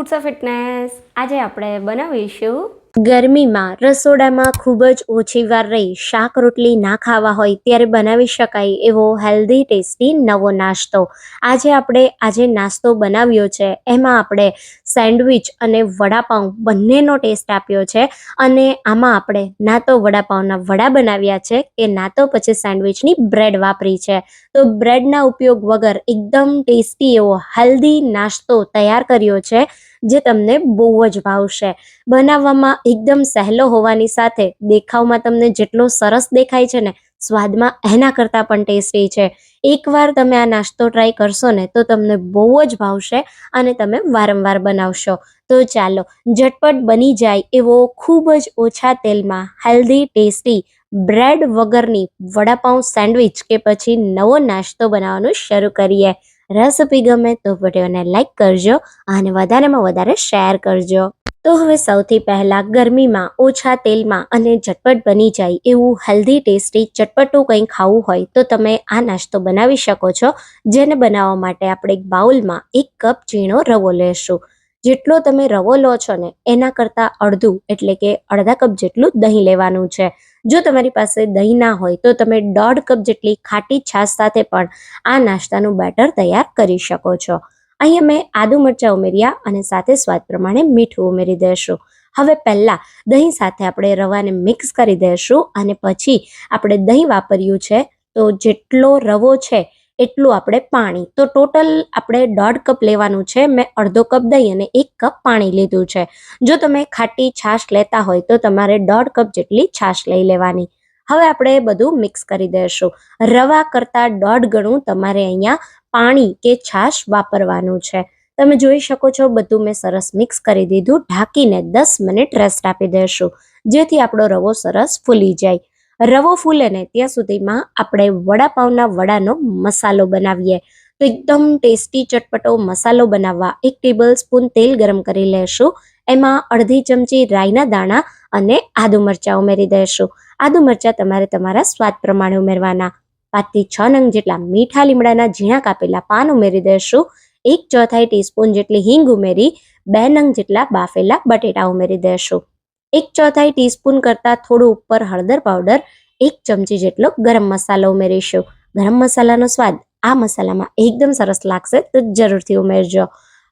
Foods of fitness આજે આપણે બનાવીશું ગરમીમાં રસોડામાં ખૂબ જ ઓછી વાર રહી શાક રોટલી ના ખાવા હોય ત્યારે બનાવી શકાય એવો હેલ્ધી ટેસ્ટી નવો નાસ્તો. આજે આપણે આજે નાસ્તો બનાવ્યો છે. એમાં આપણે સેન્ડવિચ અને વડાપાઉં બંનેનો ટેસ્ટ આપ્યો છે અને આમાં આપણે ના તો વડાપાઉંના વડા બનાવ્યા છે કે ના તો પછી સેન્ડવિચની બ્રેડ વાપરી છે. તો બ્રેડના ઉપયોગ વગર એકદમ ટેસ્ટી એવો હેલ્ધી નાસ્તો તૈયાર કર્યો છે. જે તમને બહુ જ ભાવશે. બનાવવામાં એકદમ સહેલો હોવાની સાથે દેખાવમાં તમને જેટલો સરસ દેખાય છે ને, સ્વાદમાં એના કરતાં પણ ટેસ્ટી છે. એકવાર તમે આ નાસ્તો ટ્રાય કરશો ને, તો તમને બહુ જ ભાવશે અને તમે વારંવાર બનાવશો. તો ચાલો, ઝટપટ બની જાય એવો ખૂબ જ ઓછા તેલમાં હેલ્ધી ટેસ્ટી બ્રેડ વગરની વડાપાઉં સેન્ડવિચ કે પછી નવો નાસ્તો બનાવવાનું શરૂ કરીએ. રેસિપી ગમે તો વિડીયોને લાઈક કરજો અને વધારેમાં વધારે શેર કરજો. તો હવે સૌથી પહેલાં ગરમીમાં ઓછા તેલમાં અને ઝટપટ બની જાય એવું હેલ્ધી ટેસ્ટી ચટપટું કંઈ ખાવું હોય તો તમે આ નાસ્તો બનાવી શકો છો. જેને બનાવવા માટે આપણે એક બાઉલમાં એક કપ ઝીણો રવો લેશું. જેટલો તમે રવો લો છો ને, એના કરતાં અડધું, એટલે કે અડધા કપ જેટલું દહીં લેવાનું છે. જો તમારી પાસે દહીં ના હોય, તો તમે દોઢ કપ જેટલી ખાટી છાશ સાથે પણ આ નાસ્તાનું બેટર તૈયાર કરી શકો છો. અહીંયા મેં આદુ મરચાં ઉમેર્યા અને સાથે સ્વાદ પ્રમાણે મીઠું ઉમેરી દઈશું હવે પહેલાં દહીં સાથે આપણે રવાને મિક્સ કરી દઈશું અને પછી આપણે દહીં વાપર્યું છે, તો જેટલો રવો છે એટલું આપણે પાણી. તો ટોટલ આપણે દોઢ કપ લેવાનું છે. મેં અડધો કપ દહીં અને એક કપ પાણી લીધું છે. જો તમે ખાટી છાશ લેતા હોય તો તમારે દોઢ કપ જેટલી છાશ લઈ લેવાની. હવે આપણે બધું મિક્સ કરી દઈશું. રવા કરતાં દોઢ ગણું તમારે અહીંયા પાણી કે છાશ વાપરવાનું છે. તમે જોઈ શકો છો બધું મેં સરસ મિક્સ કરી દીધું. ઢાંકીને દસ મિનિટ રેસ્ટ આપી દઈશું. જેથી આપણો રવો સરસ ફૂલી જાય. રવો ફૂલે ને ત્યાં સુધીમાં આપણે વડાપાઉંના વડાનો મસાલો બનાવીએ. તો એકદમ ટેસ્ટી ચટપટો મસાલો બનાવવા એક ટેબલ સ્પૂન તેલ ગરમ કરી લેશું. એમાં અડધી ચમચી રાઈના દાણા અને આદુ મરચાં ઉમેરી દઈશું આદુ મરચાં તમારે તમારા સ્વાદ પ્રમાણે ઉમેરવાના. પાંચથી છ નંગ જેટલા મીઠા લીમડાના ઝીણા કાપેલા પાન ઉમેરી દઈશું એક ચોથાઈ ટીસ્પૂન જેટલી હિંગ ઉમેરી, બે નંગ જેટલા બાફેલા બટેટા ઉમેરી દઈશું એક ચોથાઈ ટીસ્પૂન કરતાં થોડું ઉપર હળદર પાવડર એક ચમચી જેટલો ગરમ મસાલો ઉમેરીશું. ગરમ મસાલાનો સ્વાદ આ મસાલામાં એકદમ સરસ લાગશે, તો જરૂરથી ઉમેરજો.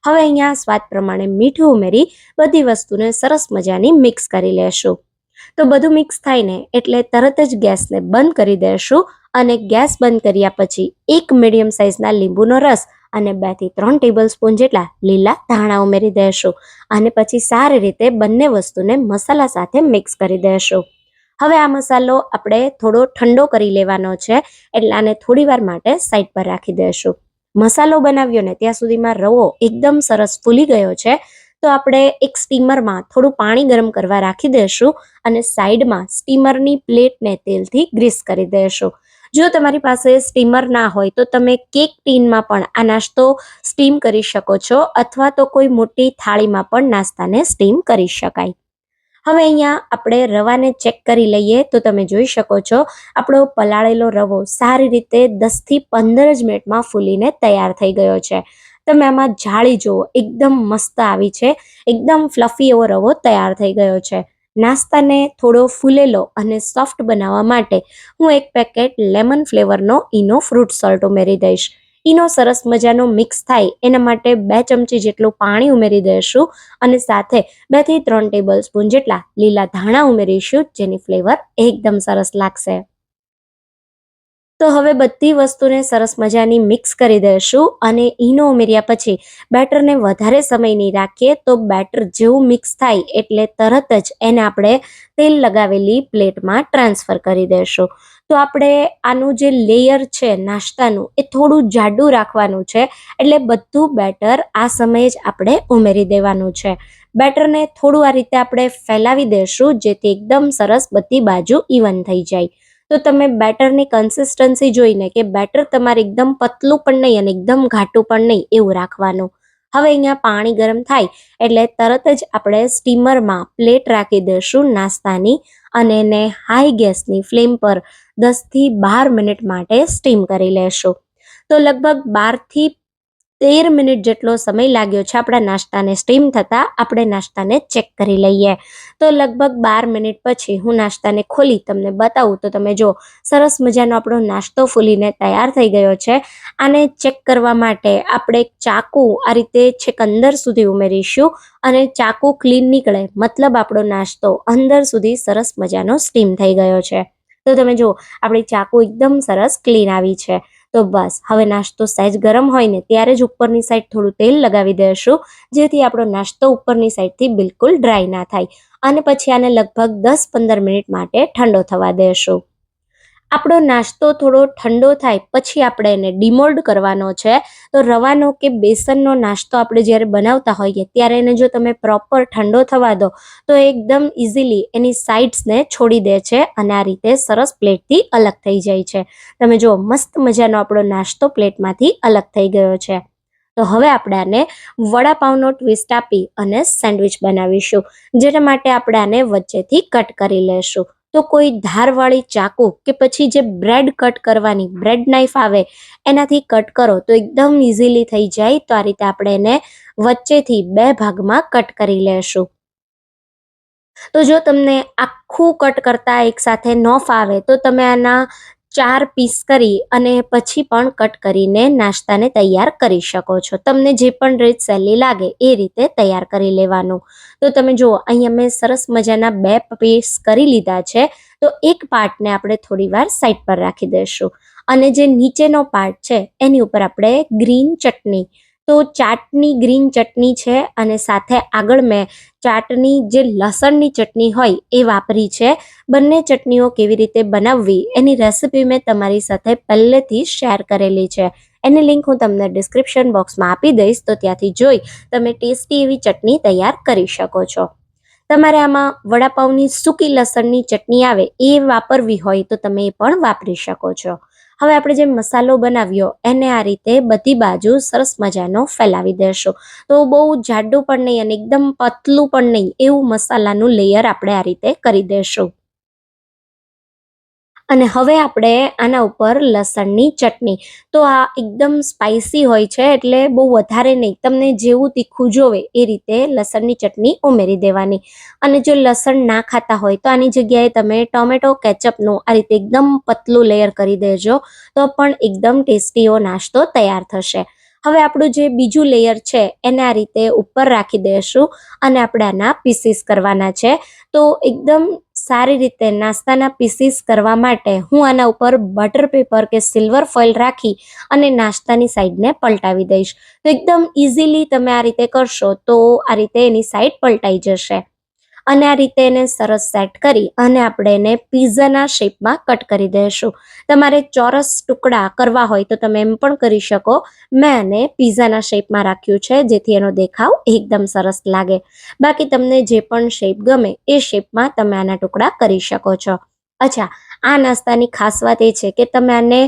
હવે અહીંયા સ્વાદ પ્રમાણે મીઠું ઉમેરી બધી વસ્તુને સરસ મજાની મિક્સ કરી લેશું. તો બધું મિક્સ થાય ને એટલે તરત જ ગેસને બંધ કરી દેશું અને ગેસ બંધ કર્યા પછી એક મીડિયમ સાઇઝના લીંબુનો રસ અને બેથી ત્રણ ટેબલ સ્પૂન જેટલા લીલા ધાણા ઉમેરી દઈશું અને પછી સારી રીતે બંને વસ્તુને મસાલા સાથે મિક્સ કરી દઈશું હવે આ મસાલો આપણે થોડો ઠંડો કરી લેવાનો છે એટલે આને થોડી વાર માટે સાઈડ પર રાખી દઈશું મસાલો બનાવ્યો ને ત્યાં સુધીમાં રવો એકદમ સરસ ફૂલી ગયો છે, તો આપણે એક સ્ટીમરમાં થોડું પાણી ગરમ કરવા રાખી દઈશું અને સાઈડમાં સ્ટીમરની પ્લેટને તેલથી ગ્રીસ કરી દઈશું જો તમારી પાસે સ્ટીમર ના હોય તો તમે કેક ટીનમાં પણ આ નાસ્તો સ્ટીમ કરી શકો છો અથવા તો કોઈ મોટી થાળીમાં પણ નાસ્તાને સ્ટીમ કરી શકાય. હવે અહીંયા આપણે રવાને ચેક કરી લઈએ તો તમે જોઈ શકો છો આપણો પલાળેલો રવો સારી રીતે દસથી પંદર જ મિનિટમાં ફૂલીને તૈયાર થઈ ગયો છે. તમે આમાં જાળી જુઓ, એકદમ મસ્ત આવી છે, એકદમ ફ્લફી એવો રવો તૈયાર થઈ ગયો છે. નાસ્તાને થોડો ફૂલેલો અને સોફ્ટ બનાવવા માટે હું એક પેકેટ લેમન ફ્લેવરનો ઈનો ફ્રૂટ સોલ્ટ ઉમેરી દઈશ. ઈનો સરસ મજાનો મિક્સ થાય એના માટે બે ચમચી જેટલું પાણી ઉમેરી દઈશું અને સાથે બેથી ત્રણ ટેબલ સ્પૂન જેટલા લીલા ધાણા ઉમેરીશું જેની ફ્લેવર એકદમ સરસ લાગશે. તો હવે બધી વસ્તુને સરસ મજાની મિક્સ કરી દઈશું અને ઈનો ઉમેર્યા પછી બેટરને વધારે સમય નહીં રાખીએ તો બેટર જેવું મિક્સ થાય એટલે તરત જ એને આપણે તેલ લગાવેલી પ્લેટમાં ટ્રાન્સફર કરી દઈશું. તો આપણે આનું જે લેયર છે, નાસ્તાનું, એ થોડું જાડું રાખવાનું છે એટલે બધું બેટર આ સમયે જ આપણે ઉમેરી દેવાનું છે. બેટરને થોડું આ રીતે આપણે ફેલાવી દઈશું જેથી એકદમ સરસ બધી બાજુ ઇવન થઈ જાય. તો તમે બેટરની કન્સિસ્ટન્સી જોઈને કે બેટર તમારે એકદમ પતલું પણ નહીં અને એકદમ ઘાટું પણ નહીં એવું રાખવાનું. હવે અહીંયા પાણી ગરમ થાય એટલે તરત જ આપણે સ્ટીમરમાં પ્લેટ રાખી દઈશું નાસ્તાની અને એને હાઈ ગેસની ફ્લેમ પર દસથી બાર મિનિટ માટે સ્ટીમ કરી લેશું. તો લગભગ બારથી તેર મિનિટ જેટલો સમય લાગ્યો છે આપણા નાસ્તાને સ્ટીમ થતાં આપણે નાસ્તાને ચેક કરી લઈએ. તો લગભગ બાર મિનિટ પછી હું નાસ્તાને ખોલી તમને બતાવું. તો તમે જો, સરસ મજાનો આપણો નાસ્તો ફૂલીને તૈયાર થઈ ગયો છે. આને ચેક કરવા માટે આપણે ચાકુ આ રીતે છેક અંદર સુધી ઉમેરીશું અને ચાકુ ક્લીન નીકળે, મતલબ આપણો નાસ્તો અંદર સુધી સરસ મજાનો સ્ટીમ થઈ ગયો છે. તો તમે જુઓ આપણી ચાકુ એકદમ સરસ ક્લીન આવી છે. તો બસ, હવે નાસ્તો સહેજ ગરમ હોય ને ત્યારે જ ઉપરની સાઈડ થોડું તેલ લગાવી દેશું, જેથી આપણો નાસ્તો ઉપરની સાઈડથી બિલકુલ ડ્રાય ના થાય. અને પછી આને લગભગ દસ પંદર મિનિટ માટે ઠંડો થવા દેશું. આપણો નાસ્તો થોડો ઠંડો થાય, પછી આપણે એને ડિમોલ્ડ કરવાનો છે. તો રવાનો કે બેસનનો નાસ્તો આપણે જ્યારે બનાવતા હોઈએ, ત્યારે એને જો તમે પ્રોપર ઠંડો થવા દો, તો એકદમ ઇઝીલી એની સાઇડ્સને છોડી દે છે અને આ રીતે સરસ પ્લેટથી અલગ થઈ જાય છે. તમે જો મસ્ત મજાનો આપણો નાસ્તો પ્લેટમાંથી અલગ થઈ ગયો છે. તો હવે આપણે આને વડાપાઉંનો ટ્વિસ્ટ આપી અને સેન્ડવિચ બનાવીશું, જેના માટે આપણે આને વચ્ચેથી કટ કરી લેશું. તો કોઈ ધારવાળી ચાકુ કે પછી જે બ્રેડ કટ કરવાની, બ્રેડ નાઇફ આવે, એનાથી કટ કરો. તો એકદમ ઇઝીલી થઈ જાય. તો આ રીતે આપણે એને વચ્ચેથી બે ભાગમાં કટ કરી લેશું. તો જો તમને આખું કટ કરતા એકસાથે ન ફાવે, તો તમે આના ચાર પીસ કરી અને પછી પણ કટ કરીને નાસ્તાને તૈયાર કરી શકો છો. તમને જે પણ રીત સહેલી લાગે એ રીતે તૈયાર કરી લેવાનું. તો તમે જુઓ, અહીંયા મેં સરસ મજાના બે પીસ કરી લીધા છે. તો એક પાર્ટને આપણે થોડી વાર સાઈડ પર રાખી દઈશું. અને જે નીચેનો પાર્ટ છે, એની ઉપર આપણે ગ્રીન ચટણી તો ચાટની ગ્રીન ચટણી છે અને સાથે આગળ મેં ચાટની જે લસણની ચટણી હોય એ વાપરી છે. બંને ચટણીઓ કેવી રીતે બનાવવી એની રેસિપી મેં તમારી સાથે પહેલેથી શેર કરેલી છે. એની લિંક હું તમને ડિસ્ક્રિપ્શન બોક્સમાં આપી દઈશ, તો ત્યાંથી જોઈ તમે ટેસ્ટી એવી ચટણી તૈયાર કરી શકો છો. તમારે આમાં વડાપાઉંની સૂકી લસણની ચટણી આવે એ વાપરવી હોય તો તમે એ પણ વાપરી શકો છો. હવે આપણે જે મસાલો બનાવ્યો, એને આ રીતે બધી બાજુ સરસ મજાનો ફેલાવી દેશું. તો બહુ જાડું પણ નહીં અને એકદમ પતલું પણ નહીં, એવું મસાલાનું લેયર આપણે આ રીતે કરી દેશું. અને હવે આપણે આના ઉપર લસણની ચટણી. તો આ એકદમ સ્પાઇસી હોય છે એટલે બહુ વધારે નહીં. તમને જેવું તીખું જોવે એ રીતે લસણની ચટણી ઉમેરી દેવાની. અને જો લસણ ના ખાતા હોય તો આની જગ્યાએ તમે ટોમેટો કેચઅપનું આ રીતે એકદમ પતલું લેયર કરી દેજો તો પણ એકદમ ટેસ્ટીઓ નાસ્તો તૈયાર થશે. હવે આપણું જે બીજું લેયર છે એને આ રીતે ઉપર રાખી દઈશું અને આપણે આના પીસીસ કરવાના છે. તો એકદમ સારી રીતે નાસ્તાના પીસીસ કરવા માટે હું આના ઉપર બટર પેપર કે સિલ્વર ફોઇલ રાખી અને નાસ્તાની સાઈડને પલટાવી દઈશ. તો એકદમ ઇઝીલી તમે આ રીતે કરશો તો આ રીતે એની સાઈડ પલટાઈ જશે. અને આ રીતે એને સરસ સેટ કરી અને આપણે એને પીઝાના શેપમાં કટ કરી દઈશું. તમારે ચોરસ ટુકડા કરવા હોય તો તમે એમ પણ કરી શકો. મેં એને પીઝાના શેપમાં રાખ્યું છે, જેથી એનો દેખાવ એકદમ સરસ લાગે. બાકી તમને જે પણ શેપ ગમે એ શેપમાં તમે આના ટુકડા કરી શકો છો. અચ્છા, આ નાસ્તાની ખાસ વાત એ છે કે તમે આને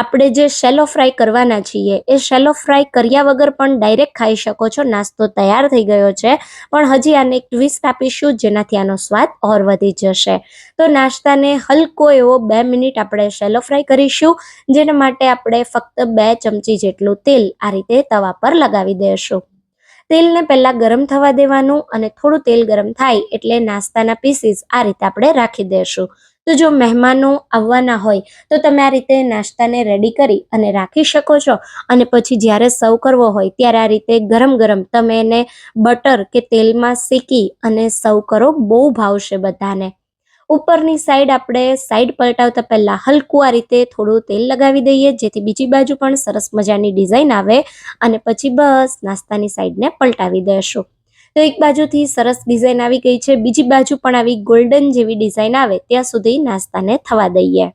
આપણે જે શેલો ફ્રાય કરવાના છીએ, એ શેલો ફ્રાય કર્યા વગર પણ ડાયરેક્ટ ખાઈ શકો છો. નાસ્તો તૈયાર થઈ ગયો છે. પણ હજી આને એક ટ્વિસ્ટ આપીશું, જેનાથી આનો સ્વાદ ઓર વધી જશે. તો નાસ્તાને હલકો એવો બે મિનિટ આપણે શેલો ફ્રાય કરીશું, જેના માટે આપણે ફક્ત બે ચમચી જેટલું તેલ આ રીતે તવા પર લગાવી દઈશું તેલને પહેલાં ગરમ થવા દેવાનું અને થોડું તેલ ગરમ થાય એટલે નાસ્તાના પીસીસ આ રીતે આપણે રાખી દઈશું તો જો મહેમાનો આવવાના હોય, તો તમે આ રીતે નાસ્તાને રેડી કરી અને રાખી શકો છો. અને પછી જ્યારે સર્વ કરવો હોય, ત્યારે આ રીતે ગરમ ગરમ તમે એને બટર કે તેલમાં શેકી અને સર્વ કરો બહુ ભાવશે બધાને. ઉપરની સાઈડ આપણે સાઈડ પલટાવતા પહેલાં હલકું આ રીતે થોડું તેલ લગાવી દઈએ, જેથી બીજી બાજુ પણ સરસ મજાની ડિઝાઇન આવે અને પછી બસ નાસ્તાની સાઈડને પલટાવી દેશું. તો એક બાજુથી સરસ ડિઝાઇન આવી ગઈ છે, બીજી બાજુ પણ આવી ગોલ્ડન જેવી ડિઝાઇન આવે, ત્યાં સુધી નાસ્તાને થવા દઈએ.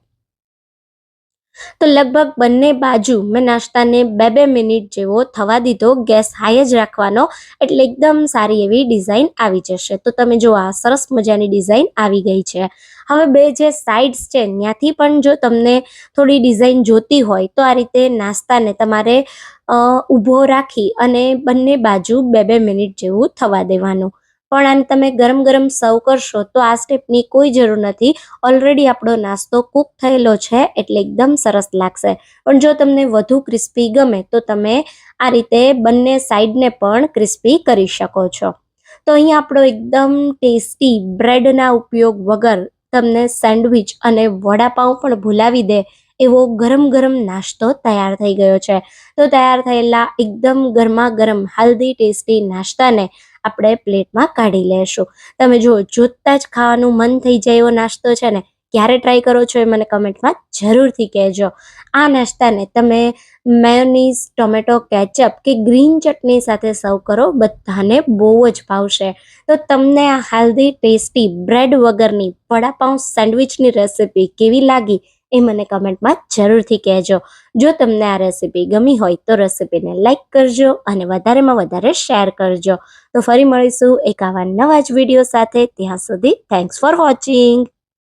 તો લગભગ બંને બાજુ મેં નાસ્તાને બે બે મિનિટ જેવો થવા દીધો, ગેસ હાઈ જ રાખવાનો, એટલે એકદમ સારી એવી ડિઝાઇન આવી જશે. તો તમે જો આ સરસ મજાની ડિઝાઇન આવી ગઈ છે. હવે બે જે સાઇડ્સ છે, ત્યાંથી પણ જો તમને થોડી ડિઝાઇન જોતી હોય, તો આ રીતે નાસ્તાને તમારે ઊભો રાખી અને બંને બાજુ બે બે મિનિટ જેવું થવા દેવાનું. પણ આને તમે ગરમ ગરમ સર્વ કરશો તો આ સ્ટેપની કોઈ જરૂર નથી. ઓલરેડી આપણો નાસ્તો કૂક થયેલો છે એટલે એકદમ સરસ લાગશે. પણ જો તમને વધુ ક્રિસ્પી ગમે તો તમે આ રીતે બંને સાઈડને પણ ક્રિસ્પી કરી શકો છો. તો અહીં આપણો એકદમ ટેસ્ટી બ્રેડના ઉપયોગ વગર તમને સેન્ડવિચ અને વડાપાઉં પણ ભૂલાવી દે. એવો ગરમ ગરમ નાસ્તો તૈયાર થઈ ગયો છે. તો તૈયાર થયેલા એકદમ ગરમા ગરમ હેલ્ધી ટેસ્ટી નાસ્તાને આપણે પ્લેટમાં કાઢી લેશું. તમે જો જોતાં જ ખાવાનું મન થઈ જાય એવો નાસ્તો છે ને, ક્યારે ટ્રાય કરો છો એ મને કમેન્ટમાં જરૂરથી કહેજો. આ નાસ્તાને તમે મેયોનીઝ ટોમેટો કેચઅપ કે ગ્રીન ચટણી સાથે સર્વ કરો, બધાને બહુ જ ભાવશે. તો તમને આ હેલ્ધી ટેસ્ટી બ્રેડ વગરની વડાપાઉં સેન્ડવિચની રેસિપી કેવી લાગી? એ મને કમેન્ટમાં જરૂરથી કહેજો. જો તમને આ રેસીપી ગમી હોય તો રેસીપીને લાઇક કરજો અને વધારેમાં વધારે શેર કરજો. તો ફરી મળીશું એક આવા નવા જ વીડિયો સાથે. ત્યાં સુધી થેન્ક્સ ફોર વોચિંગ